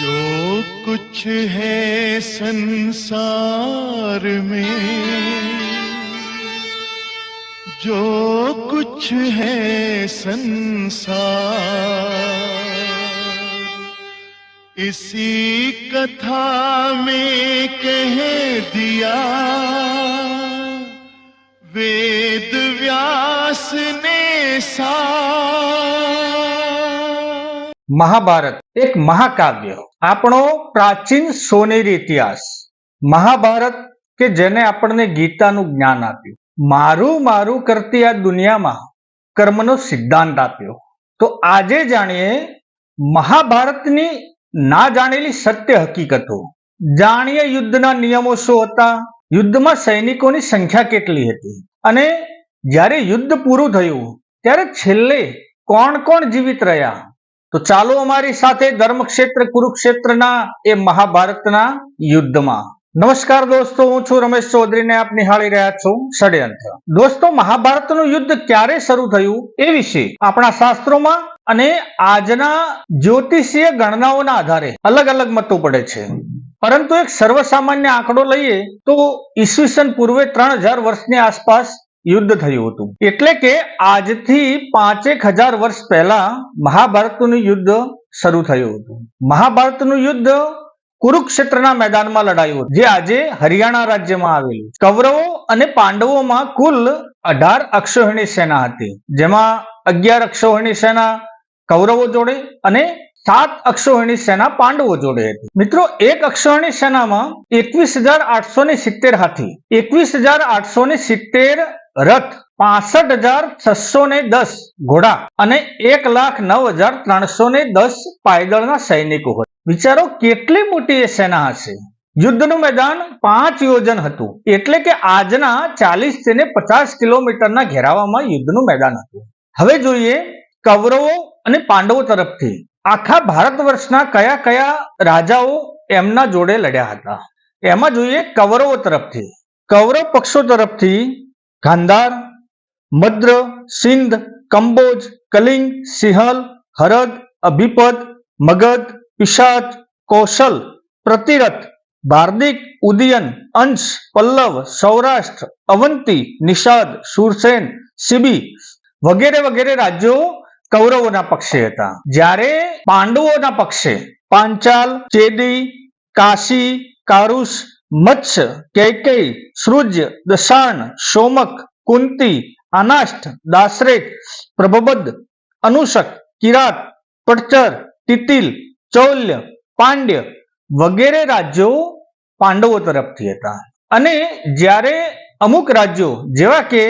जो कुछ है संसार में, जो कुछ है संसार। इसी कथा में कह दिया, वेद व्यास ने सार। મહાભારત, એક મહાકાવ્ય. આપણો પ્રાચીન સોનેરી ઇતિહાસ. મહાભારત કે જેને આપણને ગીતાનું જ્ઞાન આપ્યું. મારું મારું કરતી આ દુનિયામાં કર્મનો સિદ્ધાંત આપ્યો. તો આજે જાણીએ મહાભારતની ના જાણેલી સત્ય હકીકતો. જાણીએ યુદ્ધના નિયમો શું હતા? યુદ્ધમાં સૈનિકોની સંખ્યા કેટલી હતી? અને જ્યારે યુદ્ધ પૂરું થયું, ત્યારે છેલ્લે કોણ કોણ જીવિત રહ્યા? તો ચાલો અમારી સાથે ધર્મક્ષેત્ર, કુરુક્ષેત્રના, એ મહાભારતના યુદ્ધમાં. નમસ્કાર દોસ્તો, હું છું રમેશ ચૌધરીને આપ નિહાળી રહ્યા છો ષડયંત્ર. દોસ્તો, મહાભારતનું યુદ્ધ ક્યારે શરૂ થયું એ વિશે આપણા શાસ્ત્રોમાં અને આજના જ્યોતિષીય ગણનાઓના આધારે અલગ અલગ મતો પડે છે. પરંતુ એક સર્વસામાન્ય આંકડો લઈએ તો ઈસવીસન પૂર્વે ત્રણ વર્ષની આસપાસ યુદ્ધ થયું હતું. એટલે કે આજથી પાંચેક હજાર વર્ષ પહેલા મહાભારતનું યુદ્ધ શરૂ થયું હતું. મહાભારતનું યુદ્ધ કુરુક્ષેત્રના મેદાનમાં લડાયું હતું. જે આજે હરિયાણા રાજ્યમાં આવેલું કૌરવો અને પાંડવોમાં કુલ અઢાર અક્ષોહિણી સેના હતી. જેમાં અગિયાર અક્ષોહિણી સેના કૌરવો જોડે અને સાત અક્ષોહિણી સેના પાંડવો જોડે હતી. મિત્રો, એક અક્ષોહિણી સેનામાં એકવીસ હજાર આઠસો ને સિત્તેર હાથી, એકવીસ હજાર આઠસો ને સિત્તેર રથ, પાસઠ હજાર છસો ને દસ ઘોડા અને એક લાખ નવ હજાર ત્રણસો ને દસ પાયદળના સૈનિકો હોય વિચારો, કેટલી મોટી એ સેના હશે? યુદ્ધનું મેદાન પાંચ યોજન હતું. એટલે કે આજના ચાલીસથી પચાસ કિલોમીટરના ઘેરાવામાં યુદ્ધનું મેદાન હતું. હવે જોઈએ કૌરવો અને પાંડવો તરફથી. આખા ભારત વર્ષના કયા કયા રાજાઓ એમના જોડે લડ્યા હતા? એમાં જોઈએ કૌરવો તરફથી. કૌરવ પક્ષો તરફથી ગાંધાર, મદ્ર, સિંધ, કંબોજ, કલિંગ, સિંહલ, હરદ, અભિપદ, મગધ, પિશાચ, કૌશલ, પ્રતિરથ, બાર્દિક, ઉદયન, અંશ, પલ્લવ, સૌરાષ્ટ્ર, અવંતી, નિષાદ, સુરસેન સિબી વગેરે વગેરે રાજ્યો કૌરવોના પક્ષે હતા. જ્યારે પાંડવોના પક્ષે પાંચાલ, ચેદી, કાશી કારુષ મત્સ્ય કૈકેય, સૃજ દશાર્ણ સોમક કુંતી, અનાષ્ટ દાસરેક પ્રભબદ અનુષક, કિરાત, પડચર, તિતિલ, ચૌલ્ય, પાંડ્ય વગેરે રાજ્યો પાંડવો તરફથી હતા. અને જ્યારે અમુક રાજ્યો જેવા કે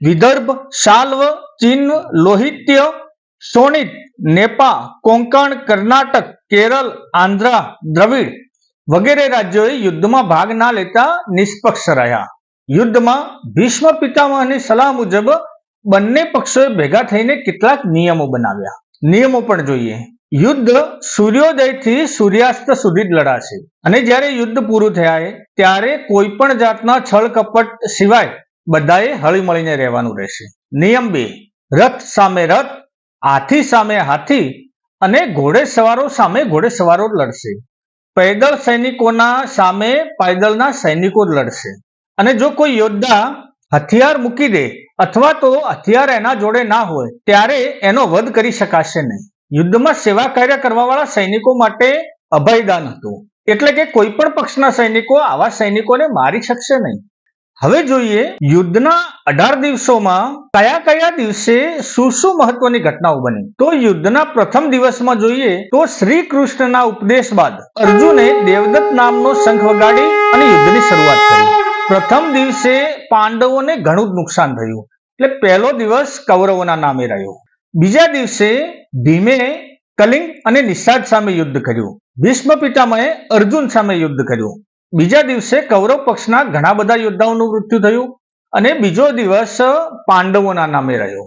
વિદર્ભ શાલ્વ ચીન, લોહિત્ય સોનિત નેપા, કોંકણ, કર્ણાટક, કેરળ, આંધ્ર, દ્રવિડ વગેરે રાજ્યોએ યુદ્ધમાં ભાગ ના લેતા નિષ્પક્ષ રહ્યા. યુદ્ધમાં ભીષ્મ પિતામહની સલાહ મુજબ બંને પક્ષોએ ભેગા થઈને કેટલાક નિયમો બનાવ્યા. નિયમો પણ જોઈએ. યુદ્ધ સૂર્યોદયથી સૂર્યાસ્ત સુધી જ લડાશે. અને જ્યારે યુદ્ધ પૂરું થયા ત્યારે કોઈ પણ જાતના છળ કપટ સિવાય બધાએ હળીમળીને રહેવાનું રહેશે. નિયમ બે. રથ સામે રથ હાથી સામે હાથી અને ઘોડે સવારો સામે ઘોડે સવારો લડશે. પૈદલ સૈનિકોના સામે પાયદળના સૈનિકો લડશે. અને જો કોઈ યોદ્ધા હથિયાર મૂકી દે અથવા તો હથિયાર એના જોડે ના હોય, ત્યારે એનો વધ કરી શકાશે નહીં. યુદ્ધમાં સેવા કાર્ય કરવાવાળા સૈનિકો માટે અભયદાન હતું. એટલે કે કોઈ પણ પક્ષના સૈનિકો આવા સૈનિકોને મારી શકશે નહીં. હવે જોઈએ યુદ્ધના અઢાર દિવસોમાં કયા કયા દિવસે શું શું મહત્વની ઘટનાઓ બની? તો યુદ્ધના પ્રથમ દિવસમાં જોઈએ તો શ્રી કૃષ્ણના ઉપદેશ બાદ અર્જુને દેવદત્ત નામનો શંખ વગાડી અને યુદ્ધની શરૂઆત કરી. પ્રથમ દિવસે પાંડવોને ઘણું જ નુકસાન થયું. એટલે પહેલો દિવસ કૌરવોના નામે રહ્યો. બીજા દિવસે ભીમે કલિંગ અને નિષાદ સામે યુદ્ધ કર્યું. ભીષ્મ પિતામહે અર્જુન સામે યુદ્ધ કર્યું. બીજા દિવસે કૌરવ પક્ષના ઘણા બધા યોદ્ધાઓનું મૃત્યુ થયું અને બીજો દિવસ પાંડવોના નામે રહ્યો.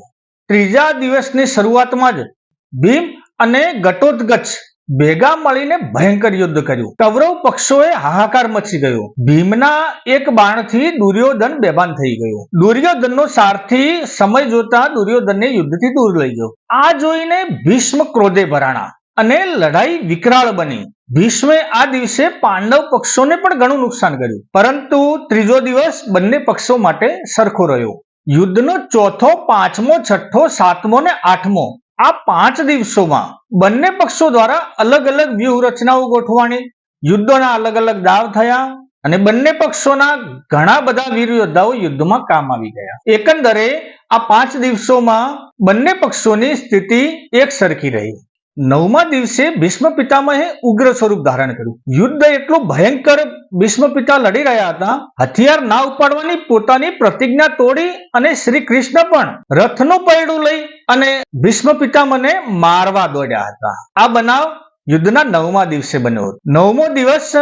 ત્રીજા દિવસની શરૂઆતમાં જ ભીમ અને ઘટોદગચ્છ ભેગા મળીને ભયંકર યુદ્ધ કર્યું. કૌરવ પક્ષોએ હાહાકાર મચી ગયો. ભીમના એક બાણથી દુર્યોધન બેભાન થઈ ગયો. દુર્યોધનનો સારથી સમય જોતા દુર્યોધનને યુદ્ધથી દૂર લઈ ગયો. આ જોઈને ભીષ્મ ક્રોધે ભરાણા અને લડાઈ વિકરાળ બની. ભીષ્મે આ દિવસે પાંડવ પક્ષોને પણ ઘણું નુકસાન કર્યું. પરંતુ ત્રીજો દિવસ બંને પક્ષો માટે સરખો રહ્યો. યુદ્ધનો ચોથો, પાંચમો, છઠ્ઠો, સાતમો ને આઠમો આ પાંચ દિવસોમાં બંને પક્ષો દ્વારા અલગ અલગ વ્યૂહરચનાઓ ગોઠવાની યુદ્ધોના અલગ અલગ દાવ થયા અને બંને પક્ષોના ઘણા બધા વીર યોદ્ધાઓ યુદ્ધમાં કામ આવી ગયા. એકંદરે આ પાંચ દિવસોમાં બંને પક્ષોની સ્થિતિ એક સરખી રહી. નવમા દિવસે ભીષ્મ પિતામહે ઉગ્ર સ્વરૂપ ધારણ કર્યું. યુદ્ધ એટલું ભયંકર ભીષ્મ પિતા લડી રહ્યા હતા. હથિયાર ના ઉપાડવાની પોતાની પ્રતિજ્ઞા તોડી અને શ્રી કૃષ્ણ પણ રથનું પૈડું લઈ અને ભીષ્મ પિતામહને મારવા દોડ્યા હતા. આ બનાવ યુદ્ધના નવમા દિવસે બન્યો નવમો દિવસ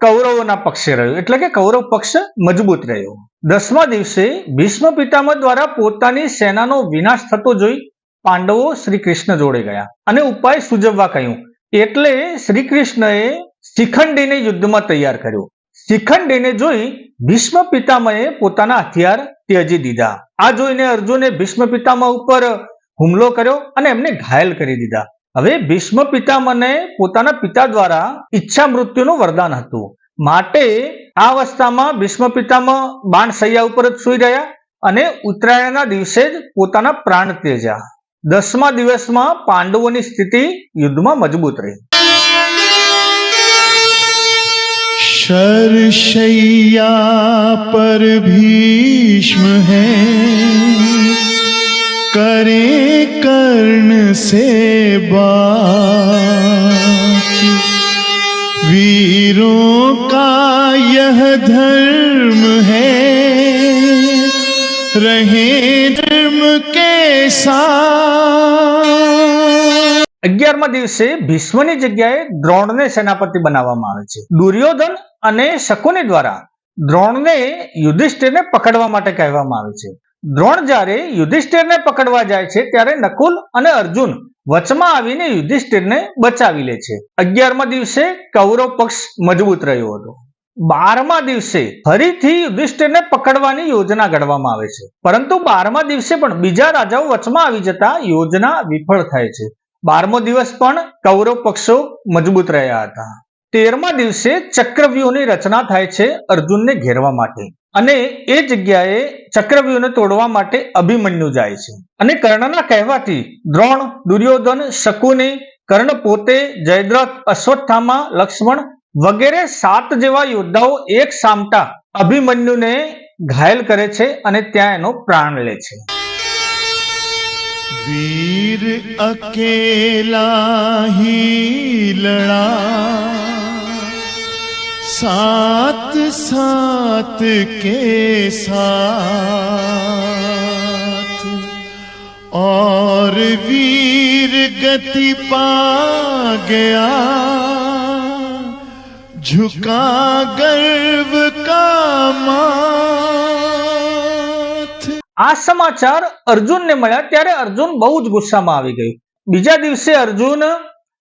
કૌરવોના પક્ષે રહ્યો. એટલે કે કૌરવ પક્ષ મજબૂત રહ્યો. દસમા દિવસે ભીષ્મ પિતામહ દ્વારા પોતાની સેનાનો વિનાશ થતો જોઈ પાંડવો શ્રી કૃષ્ણ જોડે ગયા અને ઉપાય સૂચવવા કહ્યું. એટલે શ્રી કૃષ્ણએ શિખંડીને યુદ્ધમાં તૈયાર કર્યો. શિખંડીને જોઈ ભીષ્મ પિતામહે પોતાના હથિયાર ત્યજી દીધા. આ જોઈને અર્જુને ભીષ્મ પિતામહ ઉપર હુમલો કર્યો અને એમને ઘાયલ કરી દીધા. હવે ભીષ્મ પિતામહને પોતાના પિતા દ્વારા ઈચ્છા મૃત્યુનું વરદાન હતું. માટે આ અવસ્થામાં ભીષ્મ પિતામહ બાણ સૈયા ઉપર જ સુઈ રહ્યા અને ઉત્તરાયણના દિવસે જ પોતાના પ્રાણ ત્યજ્યા. દસમા દિવસમાં પાંડવોની સ્થિતિ યુદ્ધમાં મજબૂત રહી. શરશૈયા પર ભીષ્મ હે. કરે કર્ણ સે વીરો કા ધર્મ હૈ. રહે ધર્મ અગિયારમા દિવસે ભીષ્મની જગ્યાએ દ્રોણને સેનાપતિ બનાવવામાં આવે છે. દુર્યોધન અને શકુની દ્વારા દ્રોણને યુધિષ્ઠિરને પકડવા માટે કહેવામાં આવે છે. દ્રોણ જ્યારે યુધિષ્ઠિરને પકડવા જાય છે, ત્યારે નકુલ અને અર્જુન વચમાં આવીને યુધિષ્ઠિરને બચાવી લે છે. અગિયારમા દિવસે કૌરવ પક્ષ મજબૂત રહ્યો હતો. બારમા દિવસે ફરીથી યુધિષ્ઠિરને પકડવાની યોજના ઘડવામાં આવે છે. પરંતુ બારમા દિવસે પણ બીજા રાજાઓ વચમાં આવી જતા યોજના વિફળ થાય છે. બારમો દિવસ પણ કૌરવ પક્ષો મજબૂત રહ્યા હતા. તેરમા દિવસે ચક્રવ્યૂહની રચના થાય છે અર્જુનને ઘેરવા માટે. અને એ જગ્યાએ ચક્રવ્યૂહને તોડવા માટે અભિમન્યુ જાય છે. અને કર્ણના કહેવાથી દ્રોણ, દુર્યોધન, શકુની કર્ણ પોતે જયદ્રથ, અશ્વત્થામા, લક્ષ્મણ વગેરે સાત જેવા યોદ્ધાઓ એક સામટા અભિમન્યુને ઘાયલ કરે છે અને ત્યાં એનો પ્રાણ લે છે वीर अकेला ही लड़ा सात सात के साथ और वीर गति पा गया झुका गर्व का माथ આ સમાચાર અર્જુનને મળ્યા ત્યારે અર્જુન બહુ જ ગુસ્સામાં આવી ગયું બીજા દિવસે અર્જુન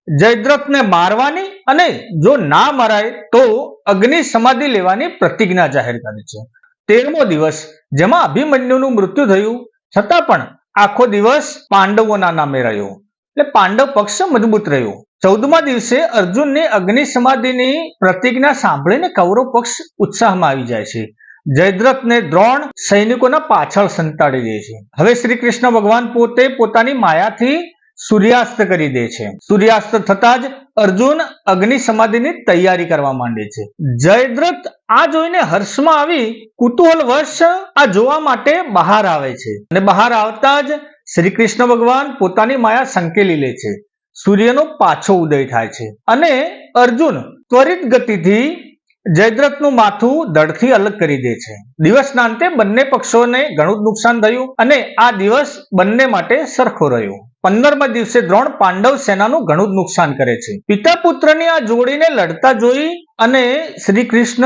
જયદ્રથને મારવાની અને જો ના મરાય તો અગ્નિ સમાધિ લેવાની પ્રતિજ્ઞા જાહેર કરી છે તેરમો દિવસ જેમાં અભિમન્યુનું મૃત્યુ થયું છતાં પણ આખો દિવસ પાંડવોના નામે રહ્યો એટલે પાંડવ પક્ષ મજબૂત રહ્યો. ચૌદમા દિવસે અર્જુનની અગ્નિ સમાધિની પ્રતિજ્ઞા સાંભળીને કૌરવ પક્ષ ઉત્સાહમાં આવી જાય છે. જયદ્રથને દ્રોણ સૈનિકોના પાછળ સંતાડી દે છે. હવે શ્રી કૃષ્ણ ભગવાન પોતે પોતાની માયાથી સૂર્યાસ્ત કરી દે છે. સૂર્યાસ્ત થતા જ અર્જુન અગ્નિ સમાધિની તૈયારી કરવા માંડે છે. જયદ્રથ આ જોઈને હર્ષમાં આવી, કુતૂહલવશ આ જોવા માટે બહાર આવે છે. અને બહાર આવતા જ શ્રી કૃષ્ણ ભગવાન પોતાની માયા સંકેલી લે છે. સૂર્યનો પાછો ઉદય થાય છે. અને અર્જુન ત્વરિત ગતિથી જયદ્રથનું માથું દળથી અલગ કરી દે છે. દિવસના અંતે બંને પક્ષોને ઘણું જ નુકસાન થયું અને આ દિવસ બંને માટે સરખો રહ્યો. પંદરમા દિવસે દ્રોણ પાંડવ સેનાનું ઘણું જ નુકસાન કરે છે. પિતા પુત્રની આ જોડીને લડતા જોઈ અને શ્રી કૃષ્ણ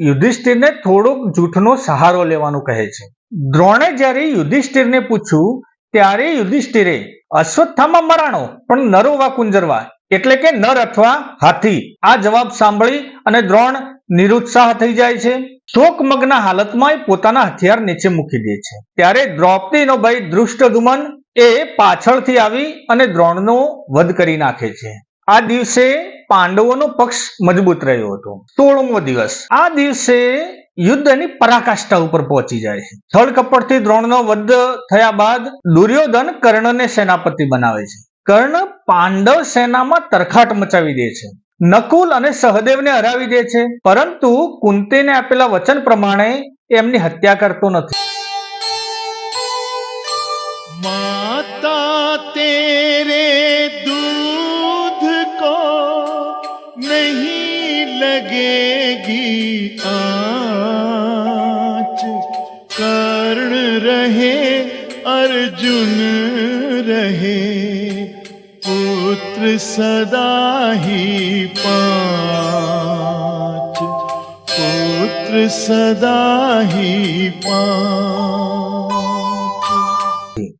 યુધિષ્ઠિરને થોડોક જૂઠનો સહારો લેવાનું કહે છે. દ્રોણે જ્યારે યુધિષ્ઠિરને પૂછ્યું ત્યારે યુધિષ્ઠિરે અશ્વત્થામાં મરાણો, પણ નરોવા કુંજરવા, એટલે કે નર અથવા હાથી, આ જવાબ સાંભળી અને દ્રોણ નિરુત્સાહ થઈ જાય છે. શોકમગ્ન હાલતમાં પોતાના હથિયાર નીચે મૂકી દે છે. ત્યારે દ્રૌપદીનો ભાઈ દૃષ્ટદુમન એ પાછળથી આવી અને દ્રોણનો વધ કરી નાખે છે. આ દિવસે પાંડવોનો પક્ષ મજબૂત રહ્યો હતો. સોળમો દિવસ. આ દિવસે યુદ્ધની પરાકાષ્ઠા ઉપર પહોંચી જાય છે. થળ કપટથી દ્રોણનો વધ થયા બાદ દુર્યોધન કર્ણને સેનાપતિ બનાવે છે. કર્ણ પાંડવ સેનામાં તરખાટ મચાવી દે છે. નકુલ અને સહદેવને હરાવી દે છે. પરંતુ કુંતીને આપેલા વચન પ્રમાણે એમની હત્યા કરતો નથી. માતા તે સદાહી પાંચ પુત્ર સદાહી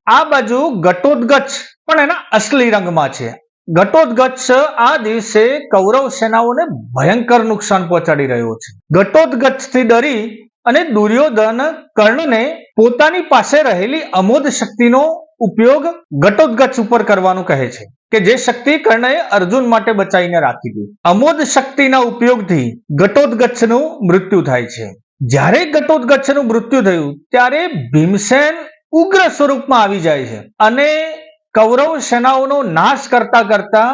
આ બાજુ ઘટોદગચ્છ પણ એના અસલી રંગમાં છે. ઘટોદગચ્છ આ દિવસે કૌરવ સેનાઓને ભયંકર નુકસાન પહોંચાડી રહ્યો છે. ઘટોદગચ્છથી ડરી અને દુર્યોધન કર્ણને પોતાની પાસે રહેલી અમોદ શક્તિનો ઉપયોગ ઘટોદગચ્છ ઉપર કરવાનું કહે છે કે જે શક્તિ કર્ણએ અર્જુન માટે બચાવીને રાખી હતી અમોદ શક્તિના ઉપયોગથી ઘટોદગચ્છનું મૃત્યુ થાય છે. જ્યારે ઘટોદગચ્છનું મૃત્યુ થયું, ત્યારે ભીમસેન ઉગ્ર સ્વરૂપમાં આવી જાય છે અને કૌરવ સેનાઓનો નાશ કરતા કરતા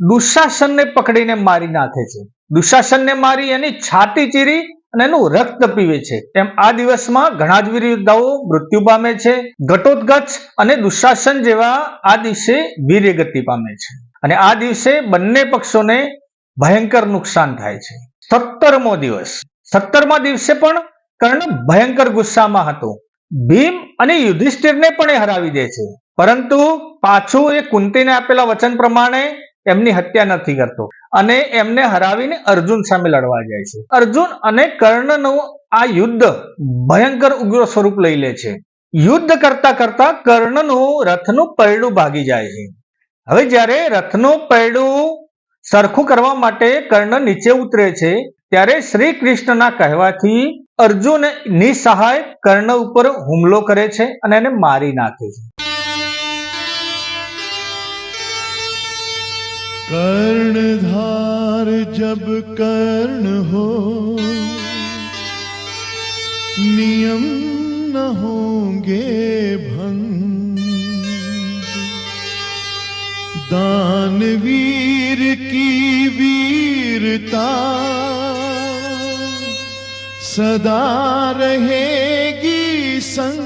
દુશાસનને પકડીને મારી નાખે છે. દુશાસનને મારી એની છાતી ચીરી અને એનું રક્ત પીવે છે. એમ આ દિવસમાં ઘણા જ વીર યોદ્ધાઓ મૃત્યુ પામે છે, ઘટોત્કચ અને દુશાસન જેવા આ દિવસે વીર્ય પામે છે. અને આ દિવસે બંને પક્ષોને ભયંકર નુકસાન થાય છે. સત્તરમો દિવસ. સત્તરમા દિવસે પણ કર્ણ ભયંકર ગુસ્સામાં હતો. ભીમ અને યુધિષ્ઠિરને પણ એ હરાવી દે છે. પરંતુ પાછું એ કુંતીને આપેલા વચન પ્રમાણે એમની હત્યા નથી કરતો. અને એમને હરાવીને અર્જુન સામે લડવા જાય છે. અર્જુન અને કર્ણનું આ યુદ્ધ ભયંકર ઉગ્ર સ્વરૂપ લઈ લે છે. યુદ્ધ કરતા કરતા કર્ણનું રથનું પૈડું ભાગી જાય છે. હવે જ્યારે રથનું પૈડું સરખું કરવા માટે કર્ણ નીચે ઉતરે છે, ત્યારે શ્રી કૃષ્ણના કહેવાથી અર્જુન નિસહાય કર્ણ ઉપર હુમલો કરે છે અને એને મારી નાખે છે. कर्णधार जब कर्ण हो नियम न होंगे भंग दानवीर की वीरता सदा रहेगी संग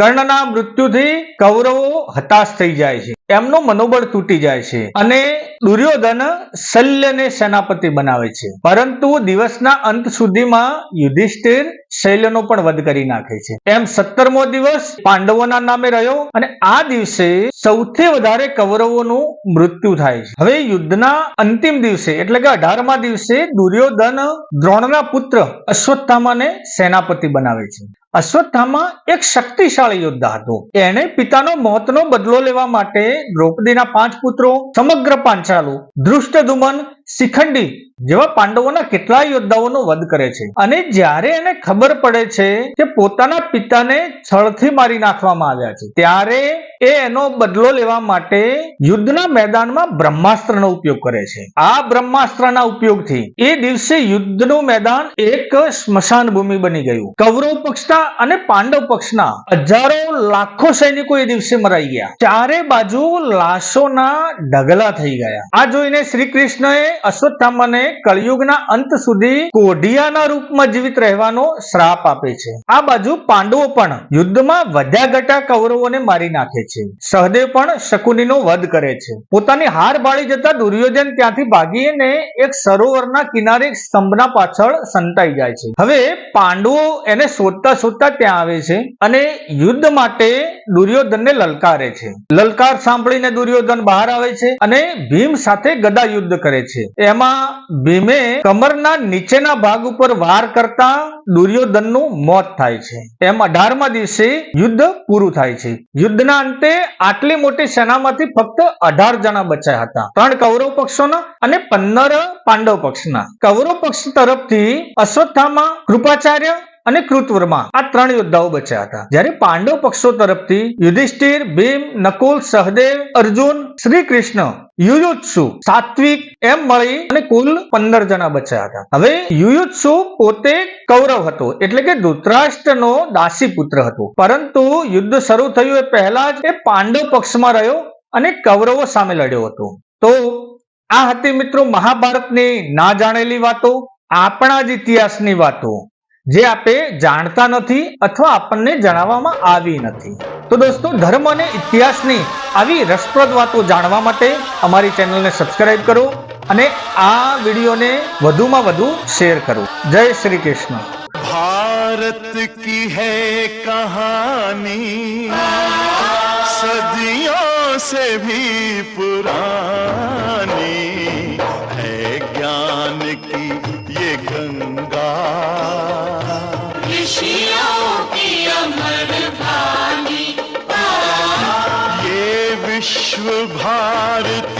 કર્ણના મૃત્યુથી કૌરવો હતાશ થઈ જાય છે. એમનું મનોબળ તૂટી જાય છે અને દુર્યોધન શલ્યને સેનાપતિ બનાવે છે. પરંતુ દિવસના અંત સુધીમાં યુધિષ્ઠિર શૈલ્યનો પણ વધ કરી નાખે છે. એમ સત્તરમો દિવસ પાંડવોના નામે રહ્યો અને આ દિવસે સૌથી વધારે કૌરવોનું મૃત્યુ થાય છે. હવે યુદ્ધના અંતિમ દિવસે એટલે કે અઢારમા દિવસે દુર્યોધન દ્રોણના પુત્ર અશ્વત્થામાને સેનાપતિ બનાવે છે. અશ્વત્થામા એક શક્તિશાળી યોદ્ધા હતો. એણે પિતાનો મોતનો બદલો લેવા માટે દ્રૌપદીના પાંચ પુત્રો, સમગ્ર પાંચાલો, ધૃષ્ટધુમન શિખંડી જેવા પાંડવોના કેટલા યોદ્ધાઓનો વધ કરે છે. અને જ્યારે એને ખબર પડે છે કે પોતાના પિતાને છળથી મારી નાખવામાં આવ્યા છે, ત્યારે એ એનો બદલો લેવા માટે યુદ્ધના મેદાનમાં બ્રહ્માસ્ત્રનો ઉપયોગ કરે છે. આ બ્રહ્માસ્ત્રના ઉપયોગથી એ દિવસે યુદ્ધનું મેદાન એક સ્મશાન ભૂમિ બની ગયું. કૌરવ પક્ષના અને પાંડવ પક્ષના હજારો લાખો સૈનિકો એ દિવસે મરાઈ ગયા. ચારે બાજુ લાશોના ઢગલા થઈ ગયા. આ જોઈને શ્રી કૃષ્ણએ અશ્વત્થામાને કળિયુગના અંત સુધી કોઢિયાના રૂપમાં જીવિત રહેવાનો શ્રાપ આપે છે. આ બાજુ પાંડવો પણ યુદ્ધમાં વધ્યા ઘટા કૌરવોને મારી નાખે છે. સહદેવ પણ શકુનીનો વધ કરે છે. પોતાની હાર બાળી જતા દુર્યોધન ત્યાંથી ભાગીને એક સરોવરના કિનારે સ્તંભના પાછળ સંતાઈ જાય છે. હવે પાંડવો એને શોધતા શોધતા ત્યાં આવે છે અને યુદ્ધ માટે દુર્યોધનને લલકારે છે. લલકાર સાંભળીને દુર્યોધન બહાર આવે છે અને ભીમ સાથે ગદા યુદ્ધ કરે છે. એમાં ભીમે કમરના નીચેના ભાગ ઉપર વાર કરતા દુર્યોધનનું મોત થાય છે. એમ અઢારમા દિવસે યુદ્ધ પૂરું થાય છે. યુદ્ધના અંતે આટલી મોટી સેનામાંથી ફક્ત અઢાર જણા બચ્યા હતા. ત્રણ કૌરવ પક્ષોના અને પંદર પાંડવ પક્ષના. કૌરવ પક્ષ તરફથી અશ્વત્થામા, કૃપાચાર્ય અને કૃતવર્મા. આ ત્રણ યોદ્ધાઓ બચ્યા હતા. જ્યારે પાંડવ પક્ષો તરફથી યુધિષ્ઠિર, ભીમ, નકુલ, સહદેવ, અર્જુન શ્રી કૃષ્ણ યુયુત્સુ, સાત્વિક, એમ મળી અને કુલ પંદર જણા બચ્યા હતા. હવે યુયુત્સુ પોતે કૌરવ હતો, એટલે કે ધૃતરાષ્ટ્રનો દાસી પુત્ર હતો. પરંતુ યુદ્ધ શરૂ થયું એ પહેલા જ એ પાંડવ પક્ષમાં રહ્યો અને કૌરવો સામે લડ્યો હતો. તો આ હતી મિત્રો મહાભારતની ના જાણેલી વાતો, આપણા જ ઇતિહાસની વાતો. જે આપણે જાણતા નથી અથવા આપણને જણાવવામાં આવી નથી. તો દોસ્તો, ધર્મ અને ઇતિહાસની આવી રસપ્રદ વાતો જાણવા માટે અમારી ચેનલને સબસ્ક્રાઇબ કરો અને આ વિડીયોને વધુમાં વધુ શેર કરો. જય શ્રી કૃષ્ણ. ભારત કી હૈ કહાની? સદિયો સે ભી પુરાની. भारत